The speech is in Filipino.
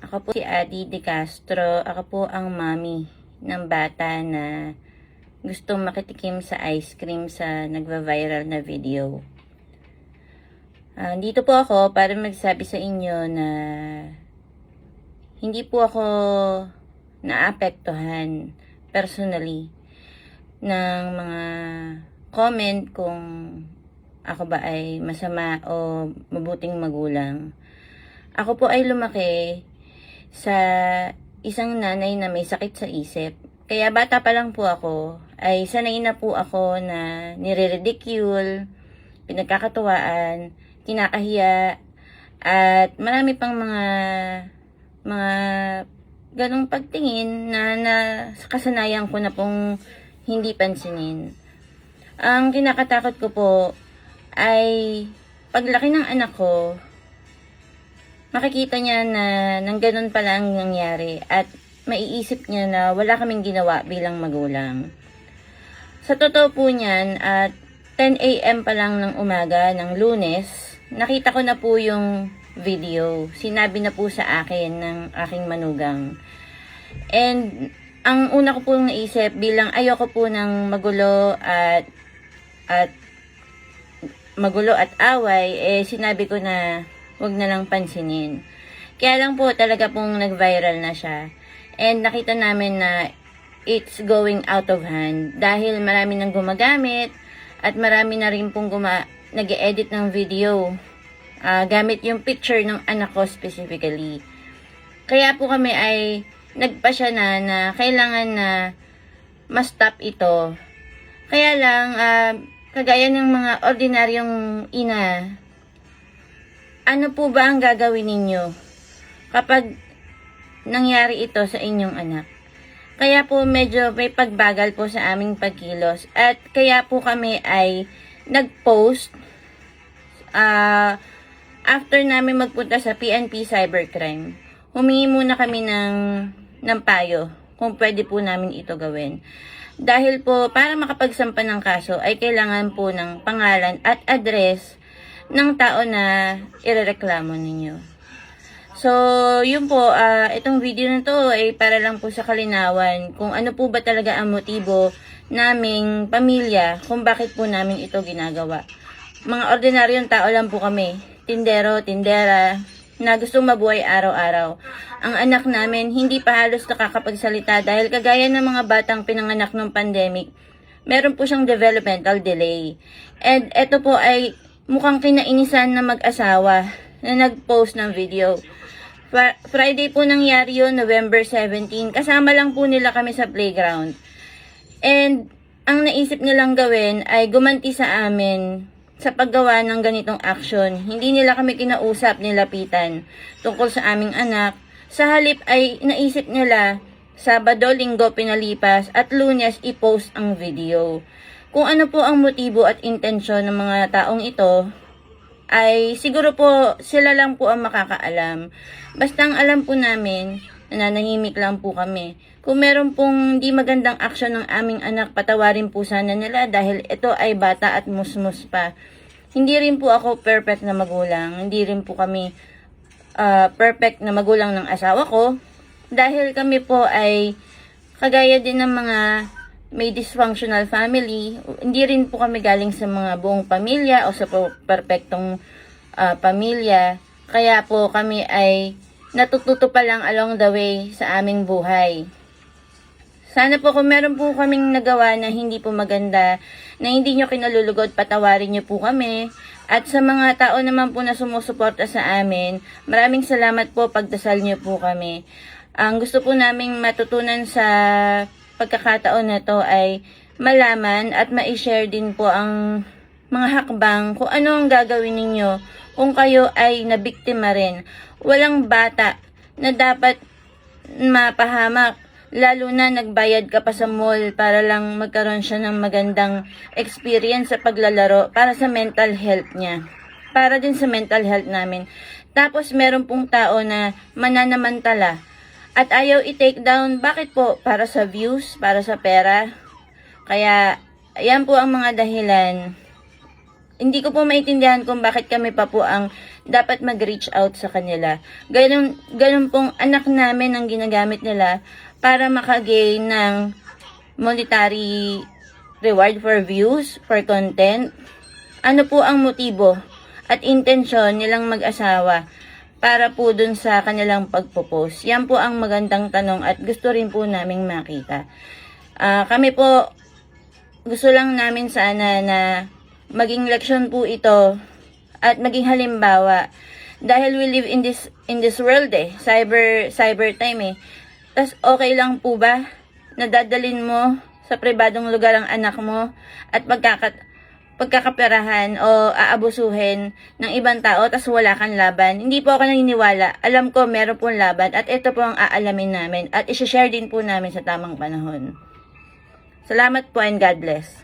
Ako po si Adi De Castro. Ako po ang mami ng bata na gustong makitikim sa ice cream sa nagva-viral na video. Ah, dito po ako para magsabi sa inyo na hindi po ako naapektuhan personally ng mga comment kung ako ba ay masama o mabuting magulang. Ako po ay lumaki sa isang nanay na may sakit sa isip. Kaya bata pa lang po ako, ay sanay na po ako na nire-ridicule, pinagkakatuwaan, kinakahiya, at marami pang mga mga ganong pagtingin na, na kasanayan ko na pong hindi pansinin. Ang kinakatakot ko po ay paglaki ng anak ko, makikita niya na nang ganun pala ang nangyari at maiisip niya na wala kaming ginawa bilang magulang. Sa totoo po niyan, at 10 a.m. pa lang ng umaga ng lunes, nakita ko na po yung video. Sinabi na po sa akin ng aking manugang. And ang una ko pong naisip bilang ayoko po ng magulo at at magulo at away, eh sinabi ko na wag na lang pansinin. Kaya lang po talaga pong nag-viral na siya. And nakita namin na it's going out of hand dahil marami nang gumagamit at marami na rin pong guma nag edit ng video ah, gamit yung picture ng anak ko specifically. Kaya po kami ay nagpasya na na kailangan na ma-stop ito. Kaya lang, ah, kagaya ng mga ordinaryong ina, ano po ba ang gagawin ninyo kapag nangyari ito sa inyong anak? Kaya po medyo may pagbagal po sa aming pagkilos at kaya po kami ay nag-post ah, after namin magpunta sa PNP Cybercrime. Humingi muna kami ng, ng payo kung pwede po namin ito gawin. Dahil po, para makapagsampa ng kaso, ay kailangan po ng pangalan at address ng tao na irereklamo ninyo. So, yun po, ah, itong video na to ay para lang po sa kalinawan kung ano po ba talaga ang motibo naming pamilya kung bakit po namin ito ginagawa. Mga ordinaryong tao lang po kami, tindero, tindera, na gustong mabuhay araw-araw. Ang anak namin hindi pa halos nakakapagsalita dahil kagaya ng mga batang pinanganak ng pandemic, meron po siyang developmental delay. And ito po ay mukhang kinainisan na mag-asawa na nag-post ng video. Fri- Friday po nangyari yun, November 17. Kasama lang po nila kami sa playground. And ang naisip nilang gawin ay gumanti sa amin sa paggawa ng ganitong action. Hindi nila kami kinausap, nilapitan tungkol sa aming anak. Sa halip ay naisip nila Sabado, Linggo pinalipas at Lunes i-post ang video. Kung ano po ang motibo at intensyon ng mga taong ito, ay siguro po sila lang po ang makakaalam. Basta ang alam po namin, nananahimik lang po kami. Kung meron pong di magandang aksyon ng aming anak, patawarin po sana nila dahil ito ay bata at musmus pa. Hindi rin po ako perfect na magulang. Hindi rin po kami ah, perfect na magulang ng asawa ko. Dahil kami po ay kagaya din ng mga may dysfunctional family, hindi rin po kami galing sa mga buong pamilya o sa po- perpektong ah, pamilya. Kaya po kami ay natututo pa lang along the way sa aming buhay. Sana po kung meron po kaming nagawa na hindi po maganda, na hindi nyo kinalulugod, patawarin nyo po kami. At sa mga tao naman po na sumusuporta sa amin, maraming salamat po, pagdasal nyo po kami. Ang gusto po naming matutunan sa pagkakataon na to ay malaman at ma-share din po ang mga hakbang kung ano ang gagawin ninyo kung kayo ay nabiktima rin. Walang bata na dapat mapahamak lalo na nagbayad ka pa sa mall para lang magkaroon siya ng magandang experience sa paglalaro para sa mental health niya. Para din sa mental health namin. Tapos meron pong tao na mananamantala at ayaw i-take down. Bakit po? Para sa views? Para sa pera? Kaya, ayan po ang mga dahilan hindi ko po maintindihan kung bakit kami pa po ang dapat mag-reach out sa kanila. Ganun, ganun pong anak namin ang ginagamit nila para makagain ng monetary reward for views, for content. Ano po ang motibo at intensyon nilang mag-asawa para po dun sa kanilang pagpo-post? Yan po ang magandang tanong at gusto rin po naming makita. Ah, kami po, gusto lang namin sana na maging leksyon po ito at maging halimbawa dahil we live in this in this world eh cyber cyber time eh tas okay lang po ba na dadalin mo sa pribadong lugar ang anak mo at pagkakat pagkakaperahan o aabusuhin ng ibang tao tas wala kang laban. Hindi po ako naniniwala. Alam ko meron pong laban at ito po ang aalamin namin at isi-share din po namin sa tamang panahon. Salamat po and God bless.